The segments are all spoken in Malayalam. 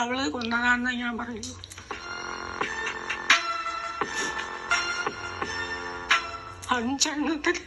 അവൾ കൊന്നതാണെന്ന് ഞാൻ പറയുന്നു. അഞ്ചെണ്ണത്തിൽ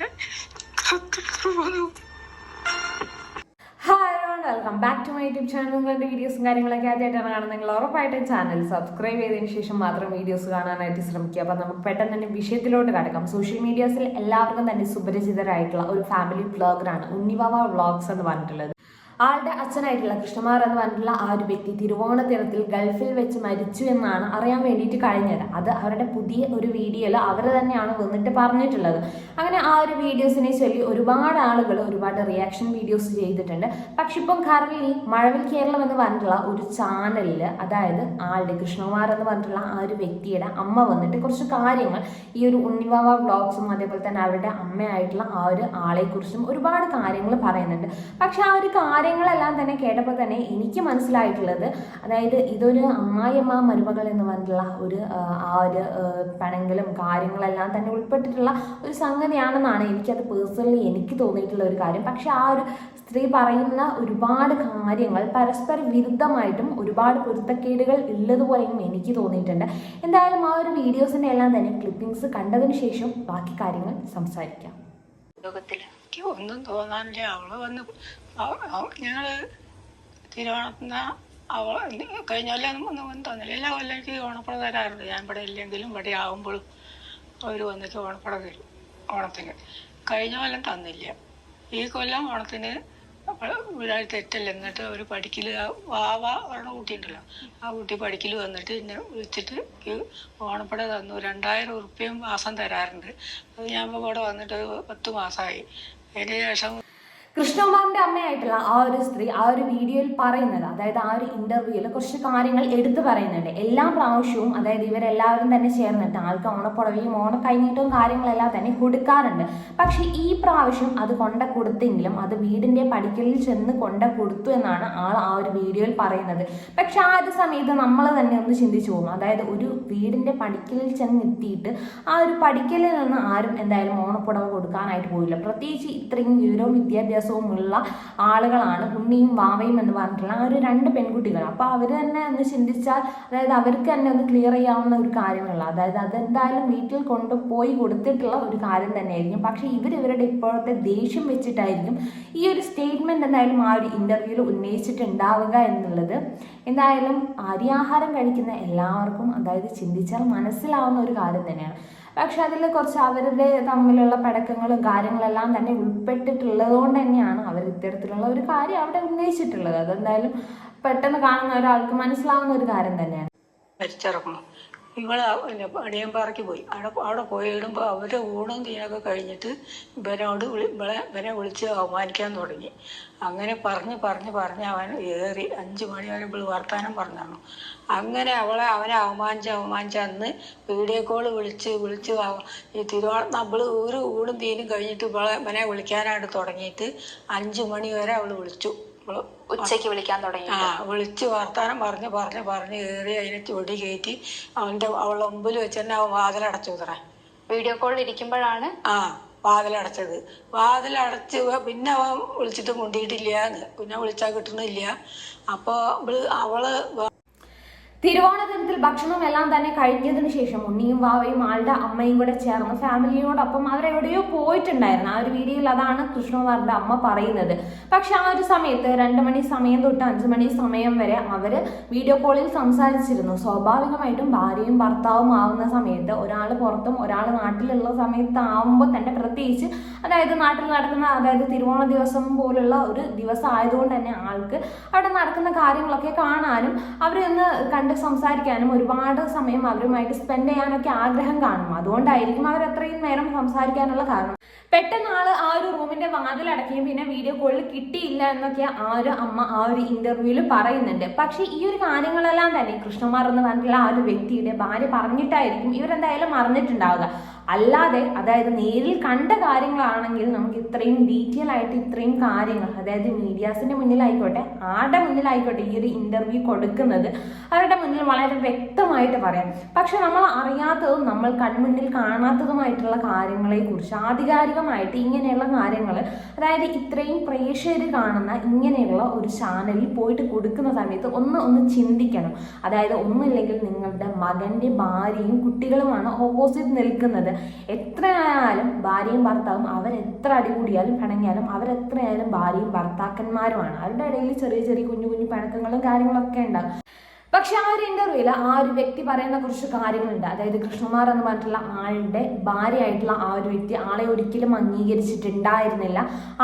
welcome back to my YouTube channel നിങ്ങളുടെ വീഡിയോസും കാര്യങ്ങളൊക്കെ ആദ്യമായിട്ടാണ് കാണുന്നത്. നിങ്ങൾ ഉറപ്പായിട്ടും ചാനൽ സബ്സ്ക്രൈബ് ചെയ്തതിന് ശേഷം മാത്രം വീഡിയോസ് കാണാനായിട്ട് ശ്രമിക്കുക. അപ്പം നമുക്ക് പെട്ടെന്ന് തന്നെ വിഷയത്തിലോട്ട് കടക്കാം. സോഷ്യൽ മീഡിയാസിൽ എല്ലാവർക്കും തന്നെ സുപരിചിതരായിട്ടുള്ള ഒരു ഫാമിലി വ്ളോഗറാണ് ഉണ്ണിവാവ വ്ളോഗ്സ് എന്ന് പറഞ്ഞിട്ടുള്ളത്. ആളുടെ അച്ഛനായിട്ടുള്ള കൃഷ്ണമാർ എന്ന് പറഞ്ഞിട്ടുള്ള ആ ഒരു വ്യക്തി തിരുവോണത്തിനത്തിൽ ഗൾഫിൽ വെച്ച് മരിച്ചു എന്നാണ് അറിയാൻ വേണ്ടിയിട്ട് കഴിഞ്ഞത്. അത് അവരുടെ പുതിയ ഒരു വീഡിയോയിൽ അവർ തന്നെയാണ് വന്നിട്ട് പറഞ്ഞിട്ടുള്ളത്. അങ്ങനെ ആ ഒരു വീഡിയോസിനെ ചൊല്ലി ഒരുപാട് ആളുകൾ ഒരുപാട് റിയാക്ഷൻ വീഡിയോസ് ചെയ്തിട്ടുണ്ട്. പക്ഷെ ഇപ്പം കറലി മഴവിൽ കേരളം എന്ന് പറഞ്ഞിട്ടുള്ള ഒരു ചാനലിൽ അതായത് ആളുടെ കൃഷ്ണകുമാർ എന്ന് പറഞ്ഞിട്ടുള്ള ആ ഒരു വ്യക്തിയുടെ അമ്മ വന്നിട്ട് കുറച്ച് കാര്യങ്ങൾ ഈ ഒരു ഉണ്ണിവാവ വ്ളോഗ്സും അതേപോലെ തന്നെ അവരുടെ അമ്മയായിട്ടുള്ള ആ ഒരു ആളെക്കുറിച്ചും ഒരുപാട് കാര്യങ്ങൾ പറയുന്നുണ്ട്. പക്ഷെ ആ ഒരു കാര്യങ്ങളെല്ലാം തന്നെ കേട്ടപ്പോൾ തന്നെ എനിക്ക് മനസ്സിലായിട്ടുള്ളത്. അതായത് ഇതൊരു അമ്മായിയമ്മ മരുമകൾ എന്ന് പറഞ്ഞിട്ടുള്ള ഒരു ആ, ഒരു പണങ്ങളും കാര്യങ്ങളെല്ലാം തന്നെ ഉൾപ്പെട്ടിട്ടുള്ള ഒരു സംഗതിയാണെന്നാണ് എനിക്കത് പേഴ്സണലി എനിക്ക് തോന്നിയിട്ടുള്ള ഒരു കാര്യം. പക്ഷെ ആ ഒരു സ്ത്രീ പറയുന്ന ഒരുപാട് കാര്യങ്ങൾ പരസ്പര വിരുദ്ധമായിട്ടും ഒരുപാട് പൊരുത്തക്കേടുകൾ ഉള്ളതുപോലെയും എനിക്ക് തോന്നിയിട്ടുണ്ട്. എന്തായാലും ആ ഒരു വീഡിയോസിന്റെ എല്ലാം തന്നെ ക്ലിപ്പിങ്സ് കണ്ടതിന് ശേഷം ബാക്കി കാര്യങ്ങൾ സംസാരിക്കാം. ലോകത്തിൽ എനിക്ക് ഒന്നും തോന്നാനില്ല. അവൾ വന്ന് ഞങ്ങൾ തിരുവോണത്തിന് അവൾ കഴിഞ്ഞ കൊല്ലം ഒന്നും ഒന്നും തോന്നില്ല. എല്ലാ കൊല്ലം എനിക്ക് ഓണപ്പട തരാറുണ്ട്. ഞാൻ ഇവിടെ ഇല്ലെങ്കിലും ഇവിടെ ആവുമ്പോഴും അവർ വന്നിട്ട് ഓണപ്പട തരും. ഓണത്തിന്. കഴിഞ്ഞ കൊല്ലം തന്നില്ല. ഈ കൊല്ലം ഓണത്തിന് വീടായി തെറ്റല്ല? എന്നിട്ട് അവർ പഠിക്കൽ വാവ പറഞ്ഞ കുട്ടിയുണ്ടല്ലോ. ആ കുട്ടി പഠിക്കൽ വന്നിട്ട് എന്നെ വിളിച്ചിട്ട് ഓണപ്പട തന്നു. രണ്ടായിരം ഉറുപ്പ്യം മാസം തരാറുണ്ട്. അത് ഞാൻ ഇവിടെ വന്നിട്ട് ഒരു പത്ത് മാസമായി അതിന് ശേഷം കൃഷ്ണകുമാറിന്റെ അമ്മയായിട്ടുള്ള ആ ഒരു സ്ത്രീ ആ ഒരു വീഡിയോയിൽ പറയുന്നത് അതായത് ആ ഒരു ഇന്റർവ്യൂവിൽ കുറച്ച് കാര്യങ്ങൾ എടുത്തു പറയുന്നുണ്ട്. എല്ലാ പ്രാവശ്യവും അതായത് ഇവരെല്ലാവരും തന്നെ ചേർന്നിട്ട് ആൾക്ക് ഓണപ്പുടവയും ഓണക്കൈനീട്ടവും കാര്യങ്ങളെല്ലാം തന്നെ കൊടുക്കാറുണ്ട്. പക്ഷെ ഈ പ്രാവശ്യം അത് കൊണ്ട കൊടുത്തെങ്കിലും അത് വീടിന്റെ പടിക്കലിൽ ചെന്ന് കൊണ്ട കൊടുത്തു എന്നാണ് ആൾ ആ ഒരു വീഡിയോയിൽ പറയുന്നത്. പക്ഷെ ആ ഒരു സമയത്ത് നമ്മൾ തന്നെ ഒന്ന് ചിന്തിച്ചു പോകും അതായത് ഒരു വീടിന്റെ പടിക്കലിൽ ചെന്ന് എത്തിയിട്ട് ആ ഒരു പടിക്കലിൽ നിന്ന് ആരും എന്തായാലും ഓണപ്പുടവ കൊടുക്കാനായിട്ട് പോയില്ല. പ്രത്യേകിച്ച് ഇത്രയും വിവരവും വിദ്യാഭ്യാസവും ഉള്ള ആളുകളാണ് ഉണ്ണിയും വാവയും എന്ന് പറഞ്ഞിട്ടുള്ള ആ ഒരു രണ്ട് പെൺകുട്ടികൾ. അപ്പോൾ അവർ തന്നെ ഒന്ന് ചിന്തിച്ചാൽ അതായത് അവർക്ക് തന്നെ ഒന്ന് ക്ലിയർ ചെയ്യാവുന്ന ഒരു കാര്യമുള്ള അതായത് അതെന്തായാലും വീട്ടിൽ കൊണ്ടുപോയി കൊടുത്തിട്ടുള്ള ഒരു കാര്യം തന്നെയായിരിക്കും. പക്ഷേ ഇവർ ഇവരുടെ ഇപ്പോഴത്തെ ദേഷ്യം വെച്ചിട്ടായിരിക്കും ഈ ഒരു സ്റ്റേറ്റ്മെന്റ് എന്തായാലും ആ ഒരു ഇന്റർവ്യൂവിൽ ഉന്നയിച്ചിട്ടുണ്ടാവുക എന്നുള്ളത്. എന്തായാലും അരിയാഹാരം കഴിക്കുന്ന എല്ലാവർക്കും അതായത് ചിന്തിച്ചാൽ മനസ്സിലാവുന്ന ഒരു കാര്യം തന്നെയാണ്. പക്ഷെ അതിൽ കുറച്ച് അവരുടെ തമ്മിലുള്ള പടക്കങ്ങളും കാര്യങ്ങളെല്ലാം തന്നെ ഉൾപ്പെട്ടിട്ടുള്ളത് കൊണ്ട് തന്നെയാണ് അവർ ഇത്തരത്തിലുള്ള ഒരു കാര്യം അവിടെ ഉന്നയിച്ചിട്ടുള്ളത്. അതെന്തായാലും പെട്ടെന്ന് കാണുന്ന ഒരാൾക്ക് മനസ്സിലാവുന്ന ഒരു കാര്യം തന്നെയാണ്. ഇവൾ പിന്നെ അടിയമ്പാറയ്ക്ക് പോയി. അവിടെ അവിടെ പോയിടുമ്പോൾ അവരുടെ ഊണും തീനൊക്കെ കഴിഞ്ഞിട്ട് ഇവനോട് വിളി ഇവളെ ഇവനെ വിളിച്ച് അവമാനിക്കാൻ തുടങ്ങി. അങ്ങനെ പറഞ്ഞ് പറഞ്ഞ് പറഞ്ഞ് അവൻ ഏറി അഞ്ച് മണി വരെ ഇവൾ വർത്താനം പറഞ്ഞു അങ്ങനെ അവളെ അവനെ അവമാനിച്ച് അവമാനിച്ച് അന്ന് വീഡിയോ കോൾ വിളിച്ച് വിളിച്ച് ഈ തിരുവോണം നമ്മൾ ഒരു ഊണും തീനും കഴിഞ്ഞിട്ട് ഇവളെ ഇവനെ വിളിക്കാനായിട്ട് തുടങ്ങിയിട്ട് അഞ്ച് മണി വരെ അവൾ വിളിച്ചു. ഇവൾ ഉച്ചയ്ക്ക് വിളിക്കാൻ തുടങ്ങി ആ വിളിച്ച് വർത്താനം പറഞ്ഞ് പറഞ്ഞ് പറഞ്ഞ് കയറി അതിനെ ചൊടി കയറ്റി അവന്റെ അവളുടെ മുമ്പിൽ വെച്ച് തന്നെ അവൻ വാതിലടച്ചു ഇത്രേ വീഡിയോ കോളിൽ ഇരിക്കുമ്പോഴാണ്? ആ വാതിലടച്ചത്. വാതിലടച്ച് പിന്നെ അവൻ വിളിച്ചിട്ട് മുണ്ടിയിട്ടില്ല പിന്നെ വിളിച്ചാൽ കിട്ടണില്ല അപ്പോൾ അവൾ തിരുവോണ ഭക്ഷണമെല്ലാം ഭക്ഷണം എല്ലാം തന്നെ കഴിഞ്ഞതിന് ശേഷം ഉണ്ണിയും വാവയും ആളുടെ അമ്മയും കൂടെ ചേർന്ന് ഫാമിലിയോടൊപ്പം അവരെവിടെയോ പോയിട്ടുണ്ടായിരുന്നു. ആ ഒരു വീഡിയോയിൽ അതാണ് കൃഷ്ണകുമാറിന്റെ അമ്മ പറയുന്നത്. പക്ഷെ ആ ഒരു സമയത്ത് രണ്ട് മണി സമയം തൊട്ട് അഞ്ച് മണി സമയം വരെ അവർ വീഡിയോ കോളിൽ സംസാരിച്ചിരുന്നു. സ്വാഭാവികമായിട്ടും ഭാര്യയും ഭർത്താവും ആവുന്ന സമയത്ത് ഒരാൾ പുറത്തും ഒരാൾ നാട്ടിലുള്ള സമയത്ത് ആവുമ്പോൾ തന്നെ പ്രത്യേകിച്ച് അതായത് നാട്ടിൽ നടക്കുന്ന അതായത് തിരുവോണ ദിവസം പോലുള്ള ഒരു ദിവസം ആയതുകൊണ്ട് തന്നെ ആൾക്ക് അവിടെ നടക്കുന്ന കാര്യങ്ങളൊക്കെ കാണാനും അവരെ ഒന്ന് കണ്ട് സംസാരിക്കാനും ഒരുപാട് സമയം അവരുമായിട്ട് സ്പെൻഡ് ചെയ്യാനൊക്കെ ആഗ്രഹം കാണും. അതുകൊണ്ടായിരിക്കും അവർ അത്രയും നേരം സംസാരിക്കാനുള്ള കാരണം. പെട്ടെന്ന് ആൾ ആ ഒരു റൂമിന്റെ വാതിൽ അടക്കുകയും പിന്നെ വീഡിയോ കോളിൽ കിട്ടിയില്ല എന്നൊക്കെ ആ ഒരു അമ്മ ആ ഒരു ഇന്റർവ്യൂവിൽ പറയുന്നുണ്ട്. പക്ഷേ ഈ ഒരു കാര്യങ്ങളെല്ലാം തന്നെ കൃഷ്ണമാർ എന്ന് പറഞ്ഞിട്ടുള്ള ആ ഒരു വ്യക്തിയുടെ ഭാര്യ പറഞ്ഞിട്ടായിരിക്കും ഇവരെന്തായാലും മറന്നിട്ടുണ്ടാവുക. അല്ലാതെ അതായത് നേരിൽ കണ്ട കാര്യങ്ങളാണെങ്കിൽ നമുക്ക് ഇത്രയും ഡീറ്റെയിൽ ആയിട്ട് ഇത്രയും കാര്യങ്ങൾ അതായത് മീഡിയാസിന്റെ മുന്നിലായിക്കോട്ടെ ആരുടെ മുന്നിലായിക്കോട്ടെ ഈ ഒരു ഇന്റർവ്യൂ കൊടുക്കുന്നത് അവരുടെ മുന്നിൽ വളരെ വ്യക്തമായിട്ട് പറയാം. പക്ഷെ നമ്മൾ അറിയാത്തതും നമ്മൾ കൺമുന്നിൽ കാണാത്തതുമായിട്ടുള്ള കാര്യങ്ങളെ കുറിച്ച് ആധികാരികമായിട്ട് ഇങ്ങനെയുള്ള കാര്യങ്ങൾ അതായത് ഇത്രയും പ്രേക്ഷകർ കാണുന്ന ഇങ്ങനെയുള്ള ഒരു ചാനലിൽ പോയിട്ട് കൊടുക്കുന്ന സമയത്ത് ഒന്ന് ഒന്ന് ചിന്തിക്കണം. അതായത് ഒന്നുമില്ലെങ്കിൽ നിങ്ങളുടെ മകന്റെ ഭാര്യയും കുട്ടികളുമാണ് ഓപ്പോസിറ്റ് നിൽക്കുന്നത്. എത്രയായാലും ഭാര്യയും ഭർത്താവും അവരെത്ര അടികൂടിയാലും പിണങ്ങിയാലും അവരെത്രയായാലും ഭാര്യയും ഭർത്താക്കന്മാരുമാണ്. അവരുടെ ഇടയിൽ ചെറിയ ചെറിയ കുഞ്ഞു കുഞ്ഞു പഴക്കങ്ങളും കാര്യങ്ങളൊക്കെ ഉണ്ടാകും പക്ഷെ ആ ഒരു ഇന്റർവ്യൂവിൽ ആ ഒരു വ്യക്തി പറയുന്ന കുറച്ച് കാര്യങ്ങളുണ്ട്. അതായത് കൃഷ്ണകുമാർ എന്ന് പറഞ്ഞിട്ടുള്ള ആളുടെ ഭാര്യയായിട്ടുള്ള ആ ഒരു വ്യക്തി ആളെ ഒരിക്കലും അംഗീകരിച്ചിട്ടുണ്ടായിരുന്നില്ല.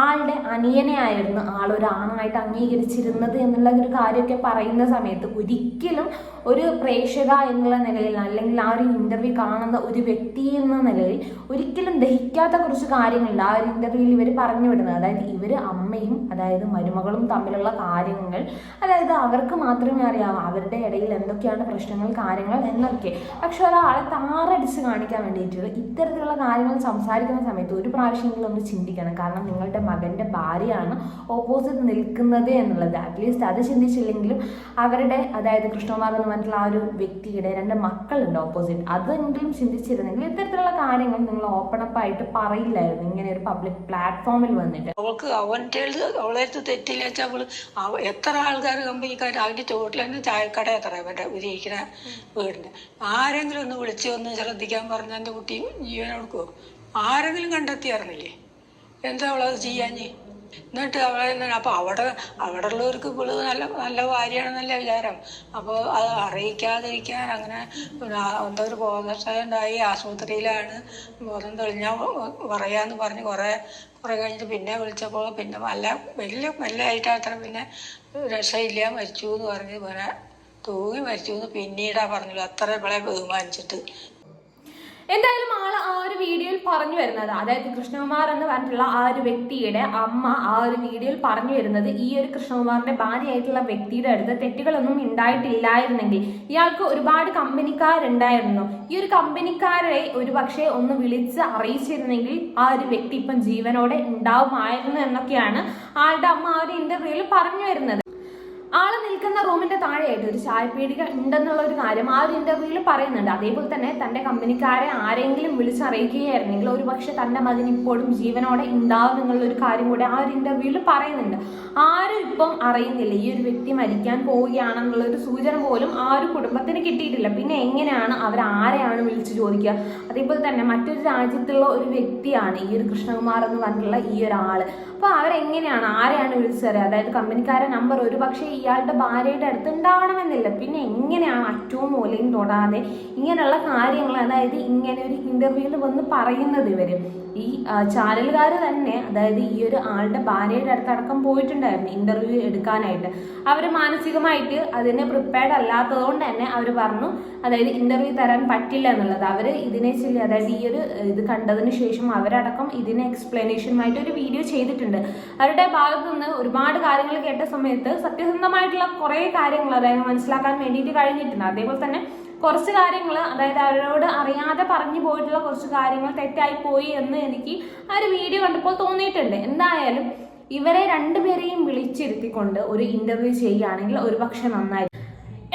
ആളുടെ അനിയനെ ആയിരുന്നു ആൾ ആണായിട്ട് അംഗീകരിച്ചിരുന്നത് എന്നുള്ള ഒരു കാര്യമൊക്കെ പറയുന്ന സമയത്ത് ഒരിക്കലും ഒരു പ്രേക്ഷക എന്നുള്ള നിലയിൽ അല്ലെങ്കിൽ ആ ഒരു ഇന്റർവ്യൂ കാണുന്ന ഒരു വ്യക്തി എന്ന നിലയിൽ ഒരിക്കലും ദഹിക്കാത്ത കുറച്ച് കാര്യങ്ങളുണ്ട് ആ ഒരു ഇന്റർവ്യൂവിൽ ഇവർ പറഞ്ഞു വിടുന്നത്. അതായത് ഇവർ അമ്മയും അതായത് മരുമകളും തമ്മിലുള്ള കാര്യങ്ങൾ അതായത് അവർക്ക് മാത്രമേ അറിയാവൂ അവരുടെ ഇടയിൽ എന്തൊക്കെയാണ് പ്രശ്നങ്ങൾ കാര്യങ്ങൾ എന്നൊക്കെ. പക്ഷെ ഒരാളെ താറടിച്ച് കാണിക്കാൻ വേണ്ടിയിട്ട് ഇത്തരത്തിലുള്ള കാര്യങ്ങൾ സംസാരിക്കുന്ന സമയത്ത് ഒരു പ്രാവശ്യമെങ്കിലും ഒന്ന് ചിന്തിക്കണം. കാരണം നിങ്ങളുടെ മകന്റെ ഭാര്യയാണ് ഓപ്പോസിറ്റ് നിൽക്കുന്നത് എന്നുള്ളത്. അറ്റ്ലീസ്റ്റ് അത് ചിന്തിച്ചില്ലെങ്കിലും അവരുടെ അതായത് കൃഷ്ണകുമാർ എന്ന് പറഞ്ഞിട്ടുള്ള ആ ഒരു വ്യക്തിയുടെ രണ്ട് മക്കളുണ്ട് ഓപ്പോസിറ്റ് അതെങ്കിലും ചിന്തിച്ചിരുന്നെങ്കിൽ ഇത്തരത്തിലുള്ള കാര്യങ്ങൾ നിങ്ങൾ ഓപ്പൺ അപ്പ് ആയിട്ട് പറയില്ലായിരുന്നു. ഇങ്ങനെ ഒരു പബ്ലിക് പ്ലാറ്റ്ഫോമിൽ വന്നിട്ട്. അവൾക്ക് അവന്റെ അവളെ അടുത്ത് തെറ്റില്ല വെച്ചാൽ അവൾ എത്ര ആൾക്കാർ കമ്പനിക്കാർ അതിന്റെ ചോട്ടിൽ തന്നെ ചായക്കട എത്ര അവന്റെ ഉപയോഗിക്കുന്ന വീടിന്റെ. ആരെങ്കിലും ഒന്ന് വിളിച്ച് ഒന്ന് ശ്രദ്ധിക്കാൻ പറഞ്ഞ എന്റെ കുട്ടി ജീവൻ കൊടുക്കുമോ ആരെങ്കിലും കണ്ടെത്തിയായിരുന്നില്ലേ എന്താ അവളത് ചെയ്യാഞ്ഞ്? എന്നിട്ട് അവളെ അപ്പൊ അവിടെ അവിടെ ഉള്ളവർക്ക് ഇപ്പോൾ നല്ല നല്ല ഭാര്യയാണെന്നല്ല വിചാരം? അപ്പോൾ അത് അറിയിക്കാതിരിക്കാൻ അങ്ങനെ എന്താ ഒരു ബോധക്ഷയം ഉണ്ടായി ആശുപത്രിയിലാണ് ബോധം തെളിഞ്ഞാൽ പറയാന്ന് പറഞ്ഞ് കുറേ കുറെ കഴിഞ്ഞിട്ട് പിന്നെ വിളിച്ചപ്പോൾ പിന്നെ നല്ല വലിയ മെല്ലായിട്ട് അത്ര പിന്നെ രക്ഷയില്ല മരിച്ചു എന്ന് പറഞ്ഞ് പിന്നെ തൂങ്ങി മരിച്ചു എന്ന് പിന്നീടാ പറഞ്ഞുള്ളൂ അത്ര ഇവളെ ബഹുമാനിച്ചിട്ട്. എന്തായാലും ആൾ ആ ഒരു വീഡിയോയിൽ പറഞ്ഞു വരുന്നത്. അതായത് കൃഷ്ണകുമാർ എന്ന് പറഞ്ഞിട്ടുള്ള ആ ഒരു വ്യക്തിയുടെ അമ്മ ആ ഒരു വീഡിയോയിൽ പറഞ്ഞു വരുന്നത് ഈ ഒരു കൃഷ്ണകുമാറിന്റെ ഭാര്യയായിട്ടുള്ള വ്യക്തിയുടെ അടുത്ത് തെറ്റുകളൊന്നും ഉണ്ടായിട്ടില്ലായിരുന്നെങ്കിൽ ഇയാൾക്ക് ഒരുപാട് കമ്പനിക്കാരുണ്ടായിരുന്നു. ഈ ഒരു കമ്പനിക്കാരെ ഒരു പക്ഷേ ഒന്ന് വിളിച്ച് അറിയിച്ചിരുന്നെങ്കിൽ ആ ഒരു വ്യക്തി ഇപ്പം ജീവനോടെ ഉണ്ടാവുമായിരുന്നു എന്നൊക്കെയാണ് ആളുടെ അമ്മ ആ ഒരു ഇന്റർവ്യൂവിൽ പറഞ്ഞു വരുന്നത്. ആൾ നിൽക്കുന്ന റൂമിന്റെ താഴെയായിട്ട് ഒരു ചായപ്പീടിക ഉണ്ടെന്നുള്ള ഒരു കാര്യം ആ ഒരു ഇന്റർവ്യൂവിൽ പറയുന്നുണ്ട്. അതേപോലെ തന്നെ തന്റെ കമ്പനിക്കാരെ ആരെങ്കിലും വിളിച്ചറിയിക്കുകയായിരുന്നെങ്കിൽ ഒരു പക്ഷെ തന്റെ മകൻ ഇപ്പോഴും ജീവനോടെ ഉണ്ടാവും എന്നുള്ള ഒരു കാര്യം കൂടെ ആ ഒരു ഇന്റർവ്യൂവിൽ പറയുന്നുണ്ട്. ആരും ഇപ്പം അറിയുന്നില്ല ഈ ഒരു വ്യക്തി മരിക്കാൻ പോവുകയാണെന്നുള്ള ഒരു സൂചന പോലും ആ ഒരു കുടുംബത്തിന് കിട്ടിയിട്ടില്ല. പിന്നെ എങ്ങനെയാണ് അവർ ആരെയാണ് വിളിച്ചു ചോദിക്കുക? അതേപോലെ തന്നെ മറ്റൊരു രാജ്യത്തുള്ള ഒരു വ്യക്തിയാണ് ഈ ഒരു കൃഷ്ണകുമാർ എന്ന് പറഞ്ഞിട്ടുള്ള ഈ ഒരാൾ. അപ്പൊ അവരെങ്ങനെയാണ് ആരെയാണ് വിളിച്ചറിയുക? അതായത് കമ്പനിക്കാരെ നമ്പർ ഒരു പക്ഷേ ഇയാളുടെ ഭാര്യയുടെ അടുത്ത് ഉണ്ടാവണമെന്നില്ല. പിന്നെ എങ്ങനെയാണ് അറ്റവും മൂലയും തൊടാതെ ഇങ്ങനെയുള്ള കാര്യങ്ങൾ അതായത് ഇങ്ങനെ ഒരു ഇന്റർവ്യൂവിൽ വന്ന് പറയുന്നത് ഇവർ. ഈ ചാനലുകാർ തന്നെ അതായത് ഈ ഒരു ആളുടെ ഭാര്യയുടെ അടുത്തടക്കം പോയിട്ടുണ്ടായിരുന്നു ഇന്റർവ്യൂ എടുക്കാനായിട്ട്. അവർ മാനസികമായിട്ട് അതിനെ പ്രിപ്പയർഡ് അല്ലാത്തതുകൊണ്ട് തന്നെ അവർ പറഞ്ഞു അതായത് ഇന്റർവ്യൂ തരാൻ പറ്റില്ല എന്നുള്ളത്. അവർ ഇതിനെ ചൊല്ലി അതായത് ഈ ഒരു ഇത് കണ്ടതിന് ശേഷം അവരടക്കം ഇതിന് എക്സ്പ്ലനേഷനുമായിട്ട് ഒരു വീഡിയോ ചെയ്തിട്ടുണ്ട്. അവരുടെ ഭാഗത്തു നിന്ന് ഒരുപാട് കാര്യങ്ങൾ കേട്ട സമയത്ത് സത്യസന്ധമായിട്ടുള്ള കുറേ കാര്യങ്ങൾ അതായത് മനസ്സിലാക്കാൻ വേണ്ടിയിട്ട് കഴിഞ്ഞിട്ടുണ്ട്. അതേപോലെ തന്നെ കുറച്ച് കാര്യങ്ങൾ അതായത് അവരോട് അറിയാതെ പറഞ്ഞു പോയിട്ടുള്ള കുറച്ച് കാര്യങ്ങൾ തെറ്റായി പോയി എന്ന് എനിക്ക് ആ ഒരു വീഡിയോ കണ്ടപ്പോൾ തോന്നിയിട്ടുണ്ട്. എന്തായാലും ഇവരെ രണ്ടുപേരെയും വിളിച്ചിരുത്തിക്കൊണ്ട് ഒരു ഇന്റർവ്യൂ ചെയ്യുകയാണെങ്കിൽ ഒരുപക്ഷെ നന്നായി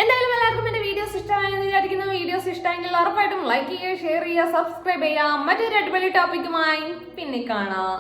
എന്തായാലും എല്ലാവർക്കും എന്റെ വീഡിയോസ് ഇഷ്ടമായെന്ന് വിചാരിക്കുന്ന. വീഡിയോസ് ഇഷ്ടമെങ്കിൽ ഉറപ്പായിട്ടും ലൈക്ക് ചെയ്യുക ഷെയർ ചെയ്യുക സബ്സ്ക്രൈബ് ചെയ്യുക. മറ്റൊരു അടിപൊളി ടോപ്പിക്കുമായി പിന്നെ കാണാം.